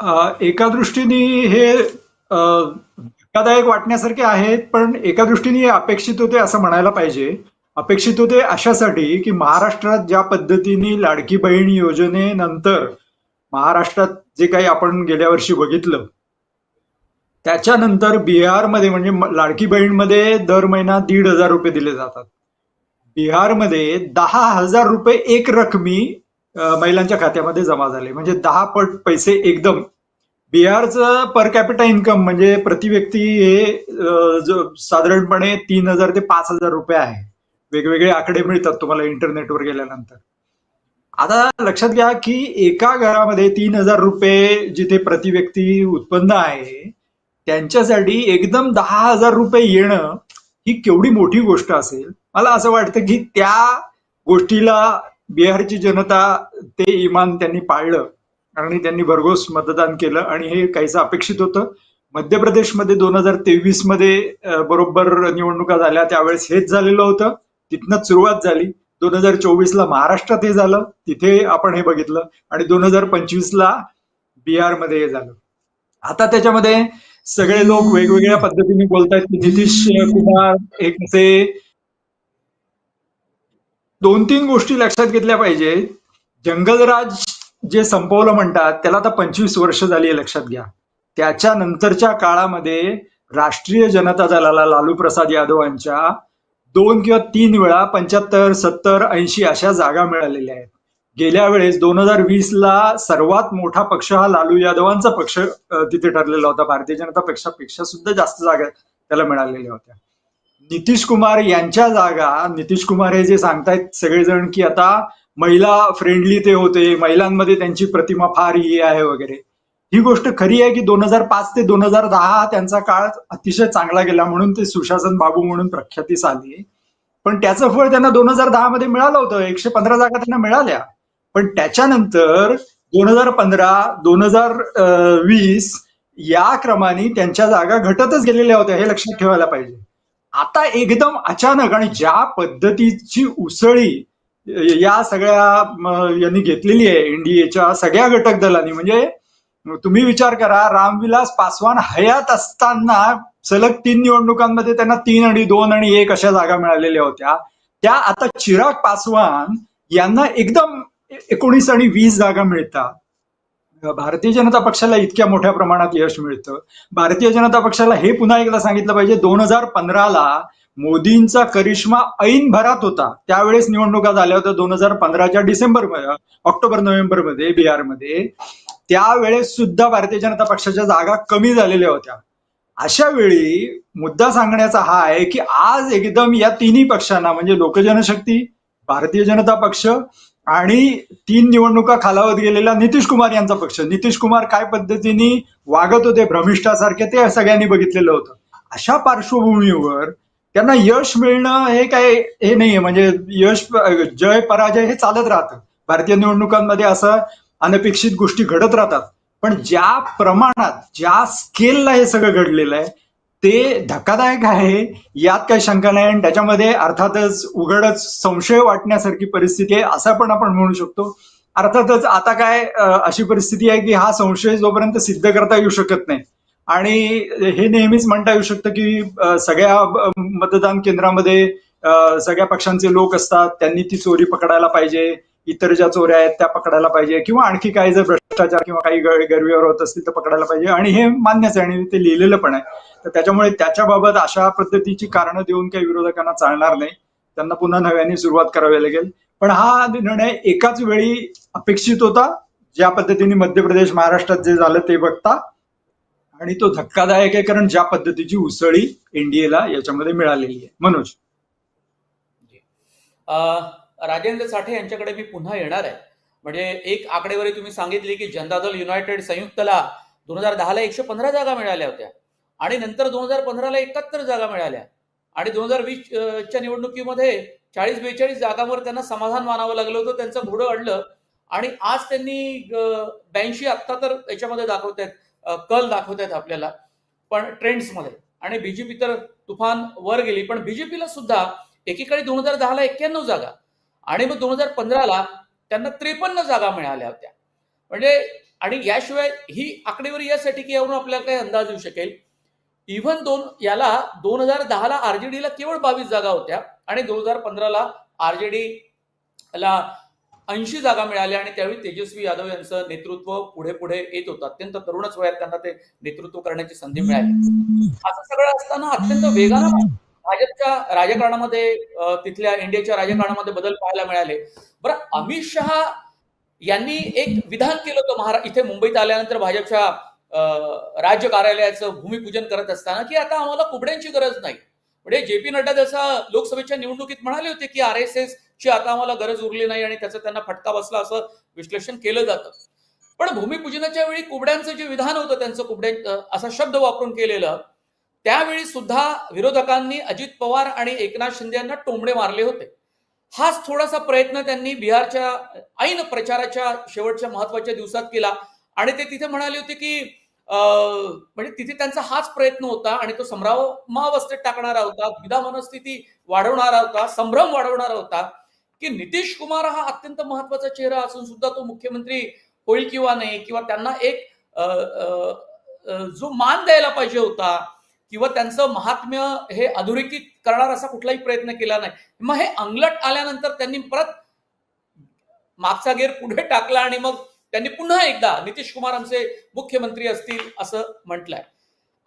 अ, एका दृष्टीने हे अ, धक्कादायक वाटण्यासारखे आहेत पण एका दृष्टीने हे अपेक्षित होते असं म्हणायला पाहिजे. अपेक्षित होते अशासाठी की महाराष्ट्रात ज्या पद्धतीने लाडकी बहीण योजनेनंतर महाराष्ट्रात जे काही आपण गेल्या वर्षी बघितलं त्याच्यानंतर बिहारमध्ये म्हणजे म- लाडकी बहीणमध्ये दर महिना दीड हजार रुपये दिले जातात. बिहारमध्ये दहा हजार महिलांच्या खात्यामध्ये जमा झाले. म्हणजे दहा पट पैसे एकदम. बिहारचं पर कॅपिटा इन्कम म्हणजे प्रति व्यक्ती हे साधारणपणे तीन हजार ते पाच हजार रुपये आहे. वेगवेगळे आकडे मिळतात तुम्हाला इंटरनेटवर गेल्यानंतर. आता लक्षात घ्या की एका घरामध्ये तीन हजार रुपये जिथे प्रति व्यक्ती उत्पन्न आहे त्यांच्यासाठी एकदम दहा हजार रुपये येणं ही केवढी मोठी गोष्ट असेल. मला असं वाटतं की त्या गोष्टीला बिहारची जनता ते इमान त्यांनी पाळलं आणि त्यांनी भरघोस मतदान केलं आणि हे काहीसं अपेक्षित होतं. मध्य प्रदेशमध्ये दोन हजार तेवीसमध्ये बरोबर निवडणुका झाल्या त्यावेळेस हेच झालेलं होतं. तिथनंच सुरुवात झाली. दोन हजार चोवीसला महाराष्ट्रात हे झालं तिथे आपण हे बघितलं आणि दोन हजार पंचवीस ला बिहारमध्ये हे झालं. आता त्याच्यामध्ये सगळे लोक वेगवेगळ्या पद्धतीने बोलतायत की नितीश कुमार हे कसे दोन तीन गोष्टी लक्षात घेतल्या पाहिजे. जंगलराज जे संपवलं म्हणतात त्याला आता पंचवीस वर्ष झाली आहे लक्षात घ्या. त्याच्या नंतरच्या काळामध्ये राष्ट्रीय जनता दलाला लालू प्रसाद यादवांच्या दोन किंवा तीन वेळा पंच्याहत्तर सत्तर ऐंशी अशा जागा मिळालेल्या आहेत. गेल्या वेळेस दोन हजार वीस ला सर्वात मोठा पक्ष हा लालू यादवांचा पक्ष तिथे ठरलेला होता. भारतीय जनता पक्षापेक्षा सुद्धा जास्त जागा त्याला मिळालेल्या होत्या. नितीश कुमार यांच्या जागा नितीश कुमार हे जे सांगतायत सगळेजण की आता महिला फ्रेंडली ते होते महिलांमध्ये त्यांची प्रतिमा फार ही आहे वगैरे. ही गोष्ट खरी आहे की दोन हजार पाच ते दोन हजार दहा त्यांचा काळ अतिशय चांगला गेला म्हणून ते सुशासन बाबू म्हणून प्रख्यातीस आली पण त्याचं फळ त्यांना दोन हजार दहा मध्ये मिळालं होतं एकशे पंधरा जागा त्यांना मिळाल्या. पण त्याच्यानंतर दोन हजार पंधरा दोन हजार वीस या क्रमाने त्यांच्या जागा घटतच गेलेल्या होत्या हे लक्षात ठेवायला पाहिजे. आता एकदम अचानक आणि ज्या पद्धतीची उसळी या सगळ्या यांनी घेतलेली आहे एनडीएच्या सगळ्या घटक दलांनी म्हणजे तुम्ही विचार करा रामविलास पासवान हयात असताना सलग तीन निवडणुकांमध्ये त्यांना तीन आणि दोन आणि एक अशा जागा मिळालेल्या होत्या. त्या आता चिराग पासवान यांना एकदम एकोणीस आणि वीस जागा मिळतात. भारतीय जनता पक्षाला इतक्या मोठ्या प्रमाणात यश मिळतं. भारतीय जनता पक्षाला हे पुन्हा एकदा सांगितलं पाहिजे दोन हजार पंधराला मोदींचा करिश्मा ऐन भरात होता. त्यावेळेस निवडणुका झाल्या होत्या दोन हजार पंधराच्या डिसेंबर ऑक्टोबर नोव्हेंबरमध्ये बिहारमध्ये. त्यावेळेस सुद्धा भारतीय जनता पक्षाच्या जागा कमी झालेल्या होत्या. अशा वेळी मुद्दा सांगण्याचा हा आहे की आज एकदम या तिन्ही पक्षांना म्हणजे लोकजनशक्ती भारतीय जनता पक्ष आणि तीन निवडणुका खालावत गेलेला नितीश कुमार यांचा पक्ष. नितीश कुमार काय पद्धतीने वागत होते भ्रमिष्ठासारखे ते सगळ्यांनी बघितलेलं होतं. अशा पार्श्वभूमीवर त्यांना यश मिळणं हे काय हे नाहीये. म्हणजे यश जय पराजय हे चालत राहतं. भारतीय निवडणुकांमध्ये असं अनपेक्षित गोष्टी घडत राहतात. पण ज्या प्रमाणात ज्या स्केलला हे सगळं घडलेलं आहे ते धक्कादायक आहे. यात काही शंका नाही आणि त्याच्यामध्ये अर्थातच उघडच संशय वाटण्यासारखी परिस्थिती आहे असं पण आपण म्हणू शकतो. अर्थातच आता काय अशी परिस्थिती आहे की हा संशय जोपर्यंत सिद्ध करता येऊ शकत नाही आणि हे नेहमीच म्हणता येऊ शकतं की सगळ्या मतदान केंद्रामध्ये सगळ्या पक्षांचे लोक असतात त्यांनी ती चोरी पकडायला पाहिजे. इतर ज्या चोऱ्या आहेत त्या पकडायला पाहिजे किंवा आणखी काही जर भ्रष्टाचार किंवा काही गैरव्यवहार होत असतील तर पकडायला पाहिजे. आणि हे मान्यच आहे आणि ते लिहिलेलं पण आहे. तर त्याच्यामुळे त्याच्याबाबत अशा पद्धतीची कारणं देऊन काही विरोधकांना चालणार नाही. त्यांना पुन्हा नव्याने सुरुवात करावी लागेल. पण हा निर्णय एकाच वेळी अपेक्षित होता ज्या पद्धतीने मध्य प्रदेश महाराष्ट्रात जे झालं ते बघता. आणि तो धक्कादायक आहे कारण ज्या पद्धतीची उसळी एनडीएला याच्यामध्ये मिळालेली आहे. मनोज. राजेंद्र साठे यांच्याकडे मी पुन्हा येणार आहे. म्हणजे एक आकडेवारी तुम्ही सांगितली की जनता दल युनायटेड संयुक्तला दोन हजार दहाला एकशे पंधरा जागा मिळाल्या होत्या. आणि नंतर दोन हजार पंधराला एकाहत्तर जागा मिळाल्या. आणि दोन हजार वीस च्या निवडणुकीमध्ये चाळीस बेचाळीस जागांवर त्यांना समाधान मानावं लागलं होतं त्यांचं घोडं अडलं. आणि आज त्यांनी ब्याऐंशी आत्ता तर याच्यामध्ये दाखवत आहेत कल दाखवत आहेत आपल्याला. पण ट्रेंड्समध्ये. आणि बीजेपी तर तुफान वर गेली पण बीजेपीला सुद्धा एकीकडे दोन हजार दहाला एक्क्याण्णव जागा. आणि मग दोन हजार पंधराला त्यांना त्रेपन्न जागा मिळाल्या होत्या. म्हणजे आणि याशिवाय ही आकडेवारी यासाठी की यावरून आपल्याला काही अंदाज येऊ शकेल. इव्हन दोन याला दोन हजार दहाला आरजेडीला केवळ बावीस जागा होत्या आणि दोन हजार पंधराला आरजेडीला ऐंशी जागा मिळाल्या आणि त्यावेळी तेजस्वी यादव यांचं नेतृत्व पुढे पुढे येत होतं. अत्यंत तरुणच वयात त्यांना ते नेतृत्व करण्याची संधी मिळाली. असं सगळं असताना अत्यंत वेगानं भाजपच्या राजकारणामध्ये तिथल्या इंडियाच्या राजकारणामध्ये बदल पाहायला मिळाले. बरं अमित शहा यांनी एक विधान केलं होतं महारा इथे मुंबईत आल्यानंतर भाजपच्या राज्य कार्यालयाचं भूमिपूजन करत असताना की आता आम्हाला कुबड्यांची गरज नाही. म्हणजे जे पी नड्डा जसं लोकसभेच्या निवडणुकीत म्हणाले होते की आर एस एस ची आता आम्हाला गरज उरली नाही आणि त्याचा त्यांना फटका बसला असं विश्लेषण केलं जातं. पण भूमिपूजनाच्या वेळी कुबड्यांचं जे विधान होतं त्यांचं कुबड्यां असा शब्द वापरून केलेलं त्यावेळी सुद्धा विरोधकांनी अजित पवार आणि एकनाथ शिंदे यांना टोमडे मारले होते. हाच थोडासा प्रयत्न त्यांनी बिहारच्या ऐन प्रचाराच्या शेवटच्या महत्त्वाच्या दिवसात केला. आणि ते तिथे म्हणाले होते की अं, म्हणजे तिथे त्यांचा हाच प्रयत्न होता आणि तो संभ्रमावस्थेत टाकणारा होता द्विधा मनस्थिती वाढवणारा होता संभ्रम वाढवणारा होता की नितीश कुमार हा अत्यंत महत्त्वाचा चेहरा असून सुद्धा तो मुख्यमंत्री होईल किंवा नाही किंवा त्यांना एक जो मान द्यायला पाहिजे होता किंवा त्यांचं महात्म्य हे अधोरेखित करणार असा कुठलाही प्रयत्न केला नाही. मग हे अंगलट आल्यानंतर त्यांनी परत मागचा गेर पुढे टाकला आणि मग त्यांनी पुन्हा एकदा नितीश कुमार आमचे मुख्यमंत्री असतील असं म्हटलंय.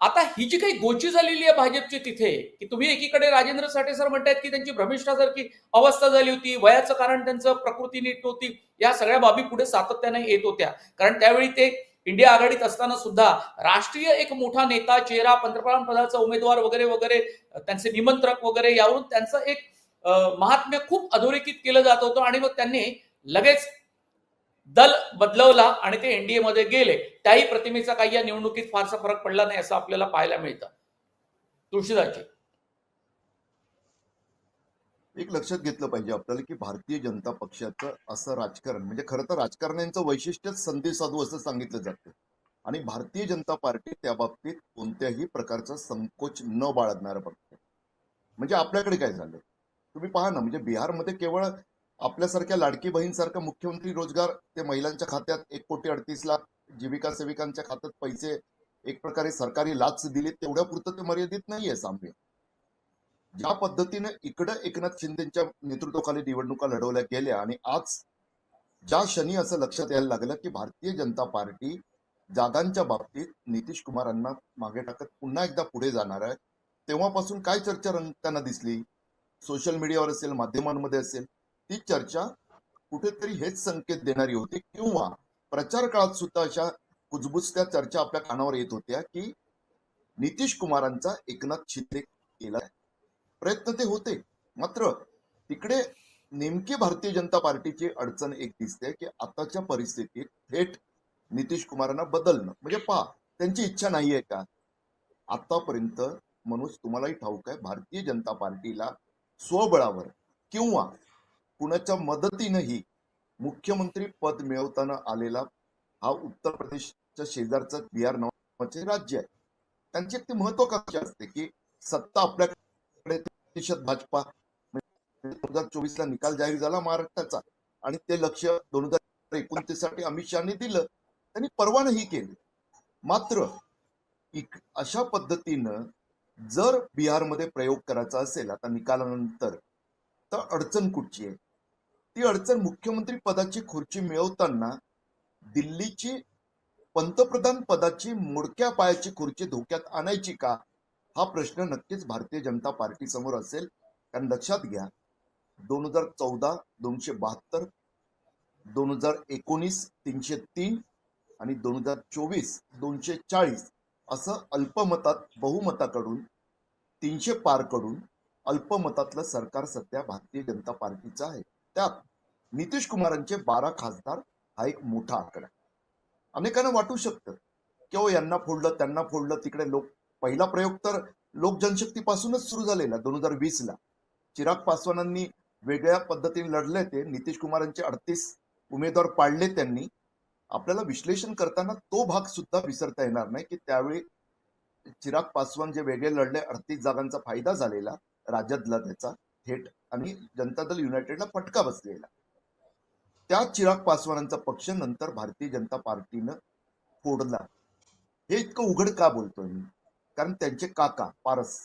आता ही जी काही गोची झालेली आहे भाजपची तिथे की तुम्ही एकीकडे राजेंद्र साठे सर म्हणतायत की त्यांची भ्रमिष्ठासारखी अवस्था झाली होती वयाचं कारण त्यांचं प्रकृती नीट नव्हती या सगळ्या बाबी पुढे सातत्याने येत होत्या. कारण त्यावेळी ते इंडिया आघाडीत असताना सुद्धा राष्ट्रीय एक मोठा नेता चेहरा पंतप्रधान पदाचा उमेदवार वगैरे वगैरे त्यांचे निमंत्रक वगैरे यावरून त्यांचं एक महात्म्य खूप अधोरेखित केलं जात होतं आणि मग त्यांनी लगेच दल बदलवला आणि ते एनडीए मध्ये गेले. त्याही प्रतिमेचा काही या निवडणुकीत फारसा फरक पडला नाही असं आपल्याला पाहायला मिळतं. तुळशीदाची एक लक्षात घेतलं पाहिजे आपल्याला की भारतीय जनता पक्षाचं असं राजकारण म्हणजे खरं तर राजकारण्यांचं वैशिष्ट्यच संधी साधू असं सांगितलं जातं. आणि भारतीय जनता पार्टी त्या बाबतीत कोणत्याही प्रकारचा संकोच न बाळगणारं पक्ष. म्हणजे आपल्याकडे काय झालं? तुम्ही पहा ना म्हणजे बिहारमध्ये केवळ आपल्यासारख्या लाडकी बहीणसारखा मुख्यमंत्री रोजगार ते महिलांच्या खात्यात एक कोटी अडतीस लाख जीविका सेविकांच्या खात्यात पैसे एक प्रकारे सरकारी लाच दिले तेवढ्या पुरतं ते मर्यादित नाहीये साम्य. ज्या पद्धतीने इकडं एकनाथ शिंदेच्या नेतृत्वाखाली निवडणुका लढवल्या गेल्या आणि आज ज्या क्षणी असं लक्षात यायला लागलं की भारतीय जनता पार्टी जागांच्या बाबतीत नितीश कुमारांना मागे टाकत पुन्हा एकदा पुढे जाणार आहे तेव्हापासून काय चर्चा रंगताना दिसली? सोशल मीडियावर असेल माध्यमांमध्ये असेल ती चर्चा कुठेतरी हेच संकेत देणारी होती किंवा प्रचार काळात सुद्धा अशा कुजबुजत्या चर्चा आपल्या कानावर येत होत्या की नितीश कुमारांचा एकनाथ शिंदे केला प्रयत्न ते होते. मात्र तिकडे नेमकी भारतीय जनता पार्टीची अडचण एक दिसते की आताच्या परिस्थितीत थेट नितीश कुमारांना बदलणं. म्हणजे पहा त्यांची इच्छा नाहीये का? आतापर्यंत मनोज तुम्हालाही ठाऊक आहे भारतीय जनता पार्टीला स्वबळावर किंवा कुणाच्या मदतीनंही मुख्यमंत्री पद मिळवताना आलेला हा उत्तर प्रदेशच्या शेजारचा बिहार नावाचे राज्य आहे. त्यांची एक ती महत्वाकांक्षा असते की सत्ता आपल्याकडे प्रतिशत भाजपा म्हणजे दोन हजार चोवीस ला निकाल जाहीर झाला महाराष्ट्राचा. आणि ते लक्ष दोन हजार एकोणतीससाठी अमित शहानी दिलं. त्यांनी परवानही केली. मात्र अशा पद्धतीनं जर बिहारमध्ये प्रयोग करायचा असेल आता निकालानंतर तर अडचण कुठची आहे? ती अडचण मुख्यमंत्री पदाची खुर्ची मिळवताना दिल्लीची पंतप्रधान पदाची मोडक्या पायाची खुर्ची धोक्यात आणायची का? हा प्रश्न नक्कीच भारतीय जनता पार्टी समोर असेल. कारण लक्षात घ्या दोन हजार चौदा दोनशे बहात्तर दोन हजार एकोणीस तीनशे तीन आणि दोन हजार चोवीस दोनशे चाळीस असं अल्पमतात बहुमताकडून तीनशे पारकडून अल्पमतातलं सरकार सध्या भारतीय जनता पार्टीचं आहे. त्यात नितीश कुमारांचे बारा खासदार हा एक मोठा आकडा. अनेकांना वाटू शकतं की हो यांना फोडलं त्यांना फोडलं तिकडे लोक पहिला प्रयोग तर लोक जनशक्तीपासूनच सुरू झालेला दोन हजार वीस ला चिराग पासवानांनी वेगळ्या पद्धतीने लढले ते नितीश कुमारांचे अडतीस उमेदवार पाडले त्यांनी. आपल्याला विश्लेषण करताना तो भाग सुद्धा विसरता येणार नाही की त्यावेळी चिराग पासवान जे वेगळे लढले अडतीस जागांचा फायदा झालेला राज्यातला त्याचा थेट आणि जनता दल युनायटेडला फटका बसलेला. त्या चिराग पासवानांचा पक्ष नंतर भारतीय जनता पार्टीनं फोडला. हे इतकं उघड का बोलतोय मी? कारण त्यांचे काका पारस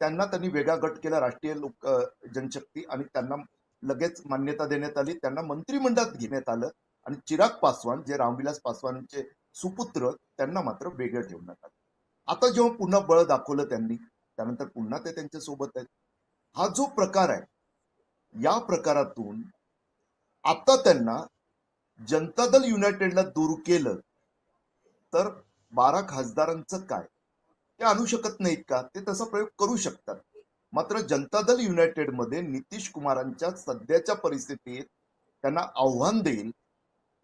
त्यांना त्यांनी वेगळा गट केला राष्ट्रीय लोक जनशक्ती आणि त्यांना लगेच मान्यता देण्यात आली. त्यांना मंत्रिमंडळात घेण्यात आलं आणि चिराग पासवान जे रामविलास पासवानचे सुपुत्र त्यांना मात्र वेगळं ठेवण्यात आलं. आता जेव्हा पुन्हा बळ दाखवलं त्यांनी त्यानंतर पुन्हा ते त्यांच्यासोबत आहेत. हा जो प्रकार आहे या प्रकारातून आता त्यांना जनता दल युनायटेडला दूर केलं तर बारा खासदारांचं काय? ते आणू शकत नाहीत का? ते तसा प्रयोग करू शकतात. मात्र जनता दल युनायटेडमध्ये नितीश कुमारांच्या सध्याच्या परिस्थितीत त्यांना आव्हान देईल.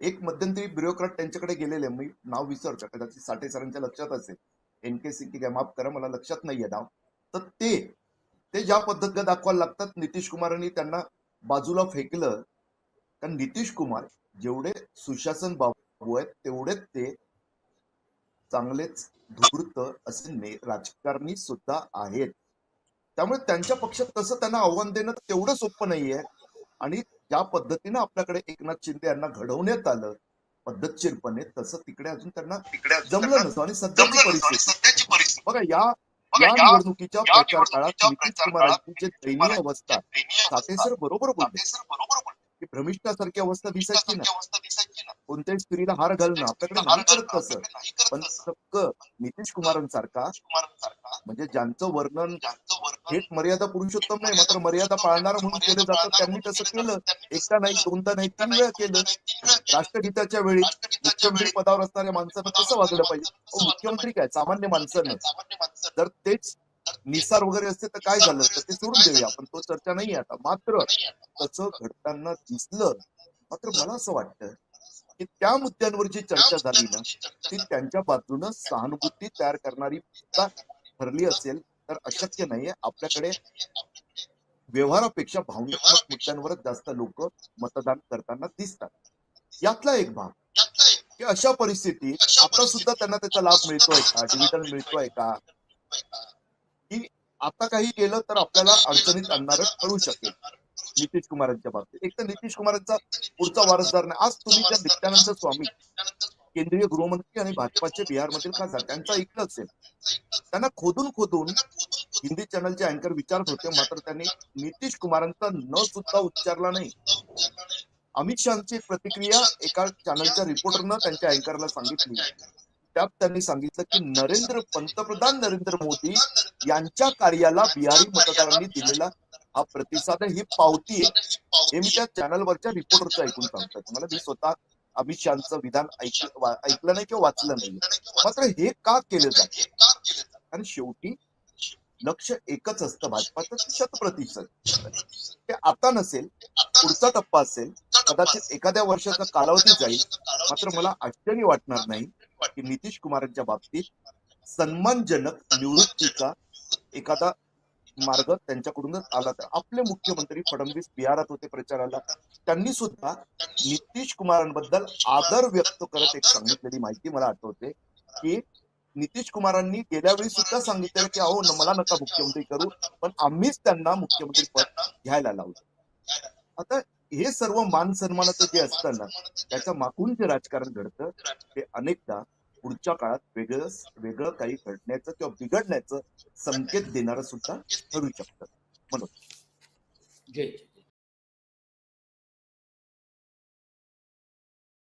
एक मध्यंतरी ब्युरोक्रॅट त्यांच्याकडे गेलेले मी नाव विसरतो कदाचित साठे सरांच्या लक्षात असेल. एन के सिंग काय माफ करा मला लक्षात नाहीये नाव. तर ते ते ज्या पद्धतीने दाखवायला लागतात नितीश कुमारांनी त्यांना बाजूला फेकलं. कारण नितीश कुमार जेवढे सुशासन बाबू आहेत तेवढेच ते चांगलेच धूर्त असे ने राजकारणी सुद्धा आहेत. त्यामुळे त्यांच्या पक्षात तसं त्यांना आव्हान देणं तेवढं सोपं नाहीये. आणि ज्या पद्धतीनं आपल्याकडे एकनाथ शिंदे यांना घडवण्यात आलं पद्धतशीरपणे तसं तिकडे अजून त्यांना जमलं नसतं आणि सध्याची परिस्थिती. बघा या या निवडणुकीच्या प्रचार काळात नितीश कुमारांची जे दयनीय अवस्था साठे सर बरोबर बोलले की भ्रमिष्ठासारखी अवस्था दिसायची ना. कोणत्याही स्त्रीला हार घालणं आपल्याकडे नाही करत तसं. पण चक्क नितीश कुमारांसारखा म्हणजे ज्यांचं वर्णन थेट मर्यादा पुरुषोत्तम नाही मात्र मर्यादा पाळणारा म्हणून केलं जातं. त्यांनी तसं केलं एकदा नाही दोनदा नाही तीन वेळा केलं. राष्ट्रगीताच्या वेळी मुख्यमंत्री पदावर असणाऱ्या माणसानं कसं वागलं पाहिजे? मुख्यमंत्री काय? सामान्य माणसानं जर तेच निसार वगैरे असते तर काय झालं? असतं ते सोडून देऊया. आपण तो चर्चा नाही आता. मात्र तसं घडताना दिसलं. मात्र मला असं वाटतं की त्या मुद्द्यांवर जी चर्चा झाली ना ती त्यांच्या बाजूनं सहानुभूती तयार करणारी ठरली असेल तर अशक्य नाहीये. आपल्याकडे व्यवहारापेक्षा भावनात्मक मुद्द्यांवरच जास्त लोक मतदान करताना दिसतात. यातला एक भाग की अशा परिस्थितीत आता सुद्धा त्यांना त्याचा लाभ मिळतोय का? डिव्हिडंड मिळतोय का? की? आता काही केलं तर आपल्याला अडचणीत आणणारं ठरू शकेल. नितीश कुमारांच्या बाबतीत. एक तर नितीश कुमारांचा पुढचा वारसदार नाही. आज तुम्ही त्या नित्यानंद स्वामी केंद्रीय गृहमंत्री आणि भाजपाचे बिहारमधील खासदार त्यांचं ऐकलं असेल त्यांना खोदून खोदून हिंदी चॅनलचे अँकर विचारत होते मात्र त्यांनी नितीश कुमारांचा न सुद्धा उच्चारला नाही. अमित शहाची प्रतिक्रिया एका चॅनलच्या रिपोर्टरनं त्यांच्या अँकरला सांगितली. त्यात त्यांनी सांगितलं की नरेंद्र पंतप्रधान नरेंद्र मोदी यांच्या कार्याला बिहारी मतदारांनी दिलेला हा प्रतिसाद ही पावती आहे हे मी त्या चॅनलवरच्या रिपोर्टरचं ऐकून सांगतोय. तुम्हाला मी स्वतः अमित शहाचं विधान ऐकलं नाही किंवा वाचलं नाही. मात्र हे का केलं जात? कारण शेवटी लक्ष एकच असतं भाजपाचं शत प्रतिसाद ते आता नसेल पुढचा टप्पा असेल कदाचित एखाद्या वर्षाचा कालावधी जाईल. मात्र मला आश्चर्य वाटणार नाही की नितीश कुमारांच्या बाबतीत सन्मानजनक निवृत्तीचा एखादा मार्ग त्यांच्याकडूनच आला तर. आपले मुख्यमंत्री फडणवीस बिहारात होते प्रचाराला. त्यांनी सुद्धा नितीश कुमारांबद्दल आदर व्यक्त करत एक सांगितलेली माहिती मला आठवते की नितीश कुमारांनी गेल्या वेळी सुद्धा सांगितलं की अहो मला नका मुख्यमंत्री करू. पण आम्हीच त्यांना मुख्यमंत्री पद घ्यायला लावलं. आता हे सर्व मान सन्मानाचं जे असतं ना त्याच्या मागून जे राजकारण घडतं ते अनेकदा पुढच्या काळात वेगळं वेगळं काही घडण्याचं किंवा बिघडण्याचं संकेत देणारं सुद्धा ठरू शकतं. जय.